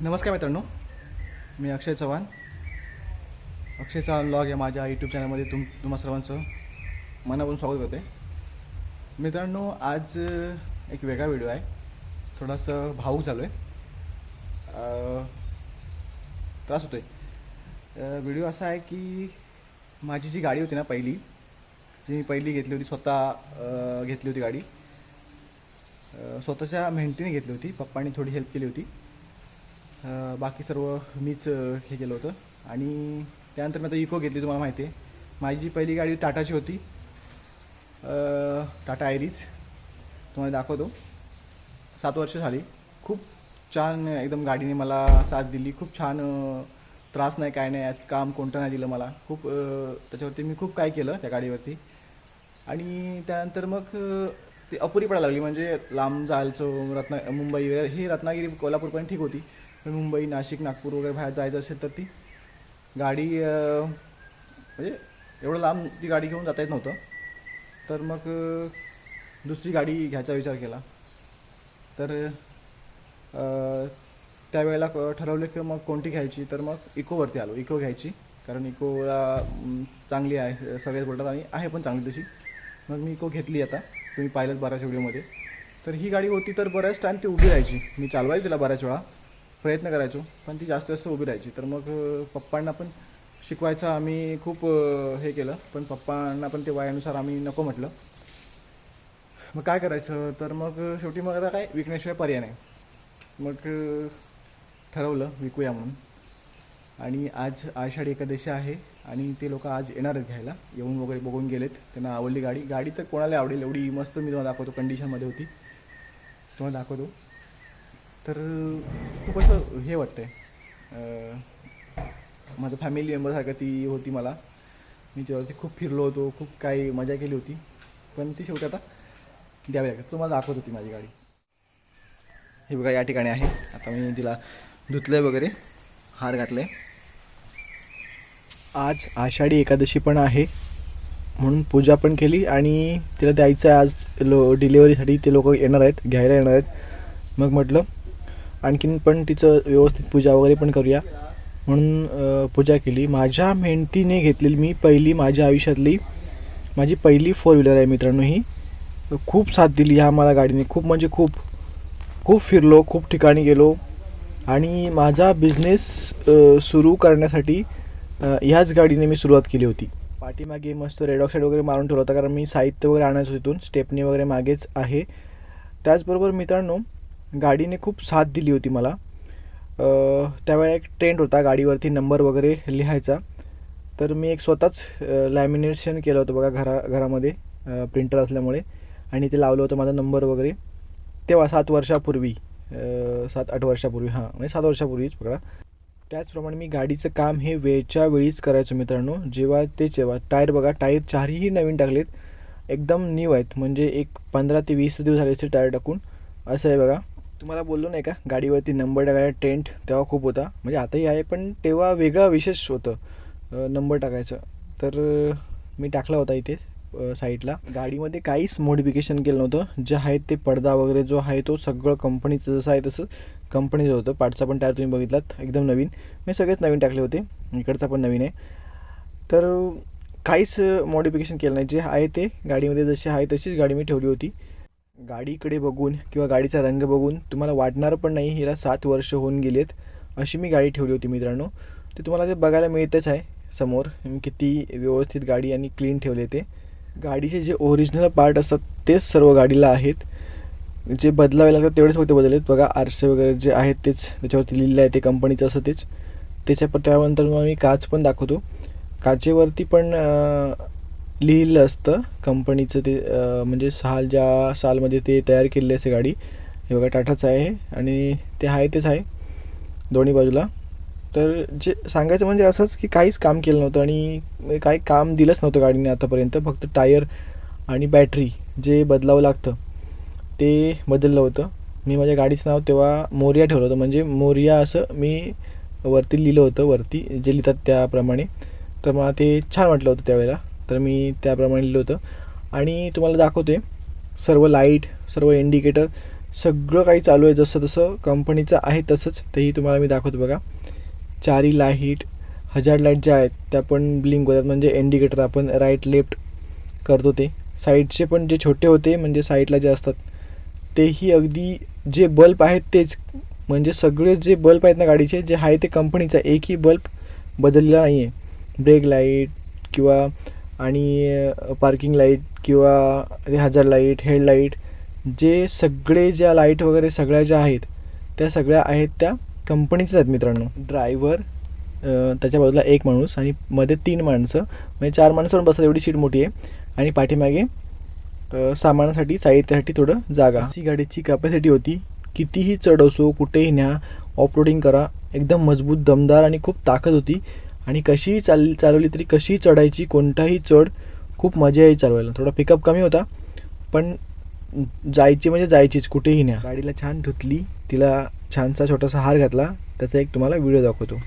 नमस्कार मित्रांनो मी अक्षय चव्हाण. अक्षय चव्हाण ब्लॉग या माझ्या यूट्यूब चॅनलमध्ये तुम तुम्हा सर्वांचं मनापासून स्वागत करते. मित्रांनो आज एक वेगळा व्हिडिओ आहे. थोडासा भाऊक झालो आहे. त्रास होतो आहे व्हिडिओ असा आहे की माझी जी गाडी होती ना पहिली जी मी पहिली घेतली होती स्वतः घेतली होती गाडी. स्वतःच्या मेहनतीने घेतली होती. पप्पांनी थोडी हेल्प केली होती. बाकी सर्व मीच हे केलं होतं. आणि त्यानंतर मी आता इको घेतली तुम्हाला माहिती आहे. माझी जी पहिली गाडी टाटाची होती टाटा आयरीज तुम्हाला दाखवतो. सात वर्ष झाली. खूप छान एकदम गाडीने मला साथ दिली. खूप छान त्रास नाही काय नाही आज काम कोणतं नाही दिलं मला. खूप त्याच्यावरती मी खूप काय केलं त्या गाडीवरती. आणि त्यानंतर मग ती अपुरी पडायला लागली. म्हणजे लांब जायचं रत्ना मुंबई वगैरे ही रत्नागिरी कोल्हापूरपर्यंत ठीक होती. पण मुंबई नाशिक नागपूर वगैरे बाहेर जायचं असेल तर ती गाडी म्हणजे एवढं लांब ती गाडी घेऊन जाता येत नव्हतं. तर मग दुसरी गाडी घ्यायचा विचार केला. तर त्यावेळेला क- ठरवलं की मग कोणती घ्यायची? तर मग इकोवरती आलो. इको घ्यायची. कारण इकोला चांगली आहे सगळेच बोलतात आणि आहे पण चांगली तशी. मग मी इको घेतली आता. तुम्ही पाहिलंच बऱ्याच व्हिडिओमध्ये. तर ही गाडी होती तर बऱ्याच टाईम ती उभी राहायची. मी चालवायची तिला बऱ्याच वेळा. प्रयत्न करायचो पण ती जास्त जास्त उभी राहायची. तर मग पप्पांना पण शिकवायचं आम्ही खूप हे केलं. पण पप्पांना पण ते वयानुसार आम्ही नको म्हटलं. मग काय करायचं? तर मग शेवटी मग आता काय विकण्याशिवाय पर्याय नाही. मग ठरवलं विकूया म्हणून. आणि आज आषाढी एकादशी आहे आणि ते लोक आज येणार आहेत घ्यायला. येऊन वगैरे बघून गेलेत. त्यांना आवडली गाडी. गाडी तर कोणाला आवडेल एवढी मस्त मी तुम्हाला दाखवतो. कंडिशनमध्ये होती. तुम्हाला दाखवतो. तर खूप असं हे वाटतंय. आहे माझं फॅमिली मेंबरसारखं ती होती मला. मी त्यावरती खूप फिरलो होतो. खूप काही मजा केली होती. पण ती शेवटी आता द्यावी लागेल. तुम्हाला दाखवत होती माझी गाडी. हे बघा या ठिकाणी आहे. आता मी तिला धुतलं आहे वगैरे. हार घातले आज आषाढी एकादशी पण आहे म्हणून पूजा पण केली आणि तिला द्यायचं आहे आज लो डिलेवरीसाठी ते लोक येणार आहेत घ्यायला येणार आहेत. मग म्हटलं आणखीन पण तिचं व्यवस्थित पूजा वगैरे पण करूया. म्हणून पूजा केली. माझ्या मेहनतीने घेतलेली मी पहिली माझ्या आयुष्यातली माझी पहिली फोर व्हीलर आहे मित्रांनो ही. खूप साथ दिली ह्या मला गाडीने. खूप म्हणजे खूप खूप फिरलो खूप ठिकाणी गेलो. आणि माझा बिझनेस सुरू करण्यासाठी ह्याच गाडीने मी सुरुवात केली होती. पाठीमागे मस्त रेड ऑक्साईड वगैरे मारून ठेवला होता कारण मी साहित्य वगैरे आणायचं तिथून स्टेपनी वगैरे मागेच आहे. त्याचबरोबर मित्रांनो गाडीने खूप साथ दिली होती मला. त्यावेळेला एक ट्रेंड होता गाडीवरती नंबर वगैरे लिहायचा. तर मी एक स्वतःच लॅमिनेशन केलं होतं बघा घरा घरामध्ये प्रिंटर असल्यामुळे. आणि ते लावलं होतं माझा नंबर वगैरे. तेव्हा सात वर्षापूर्वी सात आठ वर्षापूर्वी हां म्हणजे सात वर्षापूर्वीच पकडा त्याचप्रमाणे मी गाडीचं काम हे वेळच्या वेळीच करायचो मित्रांनो. जेव्हा ते जेव्हा टायर बघा टायर चारही नवीन टाकलेत. एकदम न्यू आहेत. म्हणजे एक पंधरा ते वीस दिवस झाले असते टायर टाकून. असं आहे बघा. तुम्हाला बोललो नाही का? गाडीवरती नंबर टाकायचा ट्रेंड तेव्हा खूप होता. म्हणजे आताही आहे पण तेव्हा वेगळा विशेष होतं नंबर टाकायचं. तर मी टाकला होता इथे. साईडला. गाडीमध्ये काहीच मॉडिफिकेशन केलं नव्हतं. जे आहे ते पडदा वगैरे जो आहे तो सगळं कंपनीचं जसं आहे तसं कंपनीचं होतं. पाठचा पण टायर तुम्ही बघितलात एकदम नवीन. मी सगळेच नवीन टाकले होते. इकडचा पण नवीन आहे. तर काहीच मॉडिफिकेशन केलं नाही. जे आहे ते गाडीमध्ये जशी आहे तशीच गाडी मी ठेवली होती. गाडीकडे बघून किंवा गाडीचा रंग बघून तुम्हाला वाटणार पण नाही हिला सात वर्ष होऊन गेलेत अशी मी गाडी ठेवली होती मित्रांनो. ते तुम्हाला ते बघायला मिळतच आहे समोर. किती व्यवस्थित गाडी आणि क्लीन ठेवले ते. गाडीचे जे ओरिजिनल पार्ट असतात तेच सर्व गाडीला आहेत. जे बदलावे लागतात तेवढेच फक्त आहेत. बघा आरसे वगैरे जे आहेत तेच त्याच्यावरती लिहिलं आहे ते कंपनीचं असं तेच. त्याच्या त्यानंतर मग मी काच पण दाखवतो. काचेवरती पण लिहिलं असतं कंपनीचं ते म्हणजे साल ज्या सालमध्ये ते तयार केलेली असते गाडी. हे बघा टाटाचं आहे आणि ते आहे तेच आहे. दोन्ही बाजूला. तर जे सांगायचं म्हणजे असंच की काहीच काम केलं नव्हतं आणि काही काम दिलंच नव्हतं गाडीने आतापर्यंत. फक्त टायर आणि बॅटरी जे बदलावं लागतं ते बदललं होतं. मी माझ्या गाडीचं नाव तेव्हा मोरिया ठेवलं होतं. म्हणजे मोरिया असं मी वरती लिहिलं होतं वरती जे लिहितात त्याप्रमाणे. तर मला ते छान वाटलं होतं त्यावेळेला. तर मी त्याप्रमाणे लिहिलं होतं. आणि तुम्हाला दाखवते सर्व लाइट सर्व इंडिकेटर सगळं काही चालू आहे. जसं तसं कंपनीचं आहे तसंच तेही तुम्हाला मी दाखवतो बघा. चारी लाइट हजार लाइट ज्या आहेत त्या पण ब्लिंक होतात. म्हणजे इंडिकेटर आपण राईट लेफ्ट करतो ते. साईडचे पण जे छोटे होते म्हणजे साईडला जे असतात तेही अगदी जे बल्ब आहेत तेच. म्हणजे सगळे जे बल्ब आहेत ना गाडीचे जे आहे ते कंपनीचा एकही बल्ब बदललेला नाही आहे ब्रेक लाइट किंवा आणि पार्किंग लाइट किंवा हजार लाइट हेडलाईट जे सगळे ज्या लाइट वगैरे सगळ्या ज्या आहेत त्या सगळ्या आहेत त्या कंपनीच्याच आहेत मित्रांनो. ड्रायव्हर त्याच्या बाजूला एक माणूस आणि मध्ये तीन माणसं. म्हणजे चार माणसं पण बसतात एवढी सीट मोठी आहे. आणि पाठीमागे सामानासाठी साहित्यासाठी थोडं जागा. अशी गाडीची कॅपॅसिटी होती. कितीही चढ असो कुठेही न्या ऑफरोडिंग करा. एकदम मजबूत दमदार आणि खूप ताकद होती. आणि कशीही चाल चालवली तरी कशीही चढायची कोणताही चढ खूप मजा यायची चालवायला. थोडा पिकअप कमी होता. पण जायची म्हणजे जायचीच कुठेही न्या. गाडीला छान धुतली. तिला छानसा छोटासा हार घातला त्याचा एक तुम्हाला व्हिडिओ दाखवतो.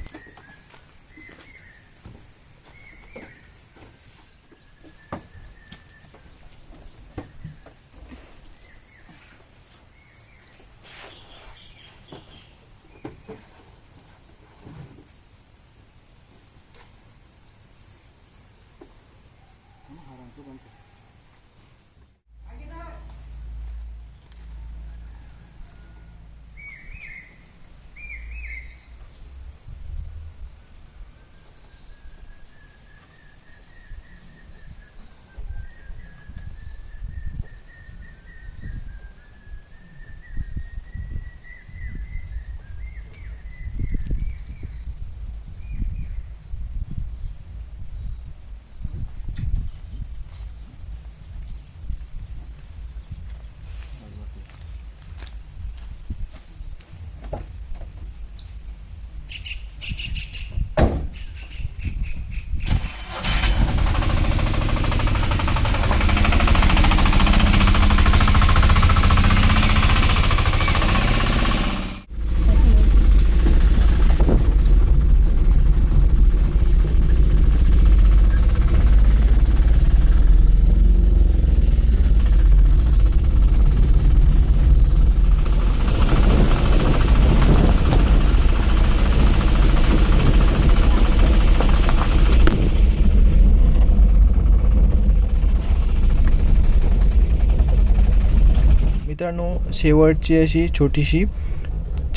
मित्रांनो शेवटची अशी छोटीशी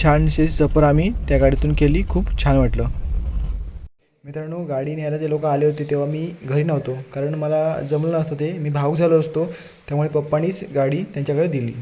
छानशी सफर आम्ही त्या गाडीतून केली. खूप छान वाटलं. मित्रांनो गाडी न्यायला जे लोक आले होते तेव्हा मी घरी नव्हतो. कारण मला जमलं नसतं ते. मी भाऊक झालो असतो. त्यामुळे पप्पानीच गाडी त्यांच्याकडे दिली.